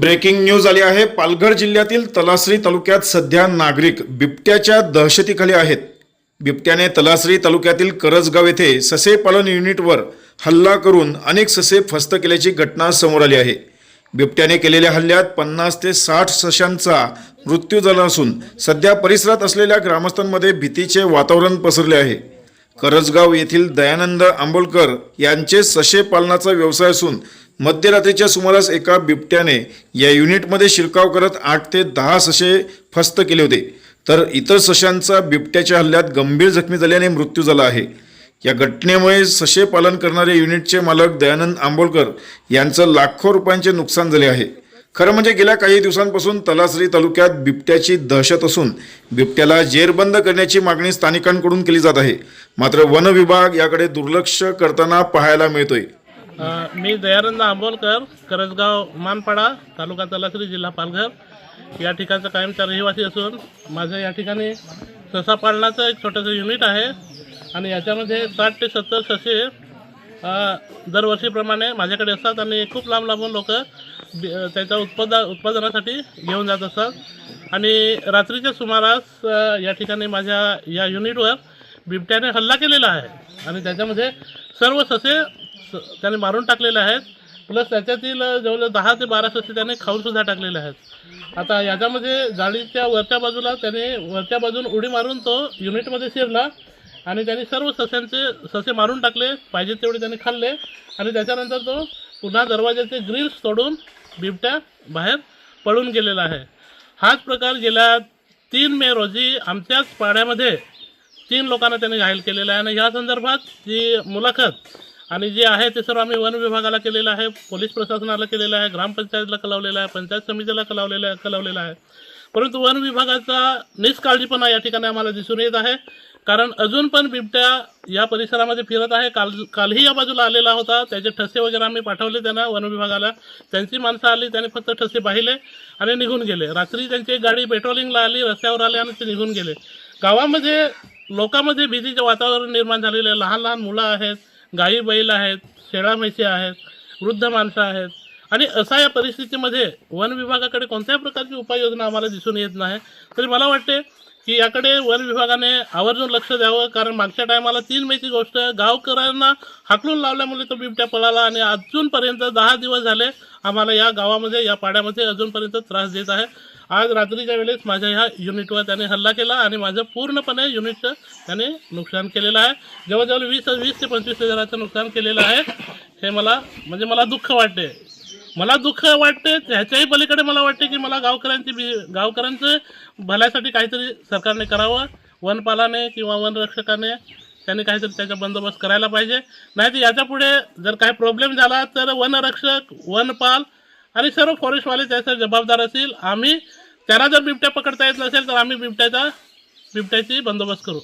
Breaking news आली आहे. पालघर जिल्ह्यातील तलासरी तालुक्यात सध्या नागरिक बिबट्याच्या दहशतीखाली आहेत. बिबट्याने तलासरी तालुक्यातील करजगाव येथे ससे पालन युनिटवर हल्ला करून अनेक ससे फस्त केल्याची घटना समोर आली आहे. बिबट्याने केलेल्या हल्ल्यात पन्नास ते साठ सशांचा मृत्यू झाला असून सध्या परिसरात असलेल्या ग्रामस्थांमध्ये भीतीचे वातावरण पसरले आहे. करजगाव येथील दयानंद आंबोलकर यांचे सशे पालनाचा व्यवसाय असून मध्यरात्रीच्या सुमारास एका बिबट्याने या युनिटमध्ये शिरकाव करत आठ ते दहा सशे फस्त केले होते. तर इतर सशांचा बिबट्याच्या हल्ल्यात गंभीर जखमी झाल्याने मृत्यू झाला आहे. या घटनेमुळे सशे पालन करणारे युनिटचे मालक दयानंद आंबोलकर यांचं लाखो रुपयांचे नुकसान झाले आहे. खरं म्हणजे गेल्या काही दिवसांपासून तलासरी तालुक्यात बिबट्याची दहशत असून बिबट्याला जेरबंद करण्याची मागणी स्थानिकांकडून केली जात आहे. मात्र वन विभाग याकडे दुर्लक्ष करताना पाहायला मिळतोय. मी दयानंद आंबोलकर करजगाव मानपाडा तालुका तलासरी जिल्हा पालघर. या ठिकाणचा कायमचा रहिवासी असून माझं या ठिकाणी ससा पालनाचं एक छोटंसं युनिट आहे आणि याच्यामध्ये साठ ते सत्तर ससे दरवर्षीप्रमाणे माझ्याकडे असतात आणि खूप लांब लांबून लोक त्याच्या उत्पादा उत्पादनासाठी घेऊन जात असतात. आणि रात्रीच्या सुमारास या ठिकाणी माझ्या या युनिटवर बिबट्याने हल्ला केलेला आहे. आणि त्याच्यामध्ये सर्व ससे स- त्याने मारून टाकलेले आहेत. प्लस त्याच्यातील जवळ दहा ते बारा ससे त्याने खाऊनसुद्धा टाकलेले आहेत. आता याच्यामध्ये जाळीच्या वरच्या बाजूला त्याने वरच्या बाजून उडी मारून तो युनिटमध्ये शिरला. आणि त्याने सर्व सस्यांचे ससे मारून टाकले. पाहिजे तेवढे त्याने खाल्ले. आणि त्याच्यानंतर तो पुन्हा दरवाजाचे ग्रिल्स तोडून बिबट्या बाहेर पळून गेलेला आहे. हाच प्रकार गेल्या तीन मे रोजी आमच्याच पाड्यामध्ये तीन लोकांना त्यांनी घायल केलेलं आहे. आणि या संदर्भात जी मुलाखत आणि जे आहे ते सर्व आम्ही वन विभागाला केलेलं आहे पोलीस प्रशासनाला केलेलं आहे ग्रामपंचायतला कलावलेलं आहे पंचायत समितीला कलावलेलं आहे आहे. परंतु वन विभागाचा निष्काळजीपणा या ठिकाणी आम्हाला दिसून येत आहे. कारण अजून पण बिबट्या या परिसरामध्ये फिरत आहे. काल कालही या बाजूला आलेला होता. त्याचे ठसे वगैरे आम्ही पाठवले त्यांना वन विभागाला. त्यांची माणसं आली त्यांनी फक्त ठसे पाहिले आणि निघून गेले. रात्री त्यांची गाडी पेट्रोलिंगला आली रस्त्यावर आले आणि ते निघून गेले. गावामध्ये लोकांमध्ये भीतीचे वातावरण निर्माण झालेले आहे. लहान लहान मुलं आहेत गाई बैल आहेत शेळा म्हैशी आहेत वृद्ध माणसं आहेत. आणि असा या परिस्थितीमध्ये वन विभागाकडे कोणत्याही प्रकारची उपाययोजना आम्हाला दिसून येत नाही. तरी मला वाटते की याकडे वन विभागाने आवर्जून लक्ष द्यावं कारण मागच्या टायमाला तीन मेची गोष्ट गावकऱ्यांना हाकलून लावल्यामुळे तो बिबट्या पळाला आणि अजूनपर्यंत दहा दिवस झाले आम्हाला या गावामध्ये या पाड्यामध्ये अजूनपर्यंत त्रास देत आहे. आज रात्रीच्या वेळेस माझ्या ह्या युनिटवर त्याने हल्ला केला आणि माझं पूर्णपणे युनिटचं त्याने नुकसान केलेलं आहे. जवळजवळ वीस वीस ते पंचवीस हजाराचं नुकसान केलेलं आहे. हे मला म्हणजे मला दुःख वाटते मला दुःख वाटते ह्याच्याही पलीकडे मला वाटते की मला गावकऱ्यांची बी गावकऱ्यांचं भल्यासाठी काहीतरी सरकारने करावं. वनपालाने किंवा वनरक्षकाने त्यांनी काहीतरी त्याचा बंदोबस्त करायला पाहिजे. नाही तर याच्यापुढे जर काही प्रॉब्लेम झाला तर वनरक्षक वनपाल आणि सर्व फॉरेस्टवाले त्याचं जबाबदार असतील. आम्ही त्यांना जर बिबट्या पकडता येत नसेल तर आम्ही बिबट्याचा बिबट्याची बंदोबस्त करू.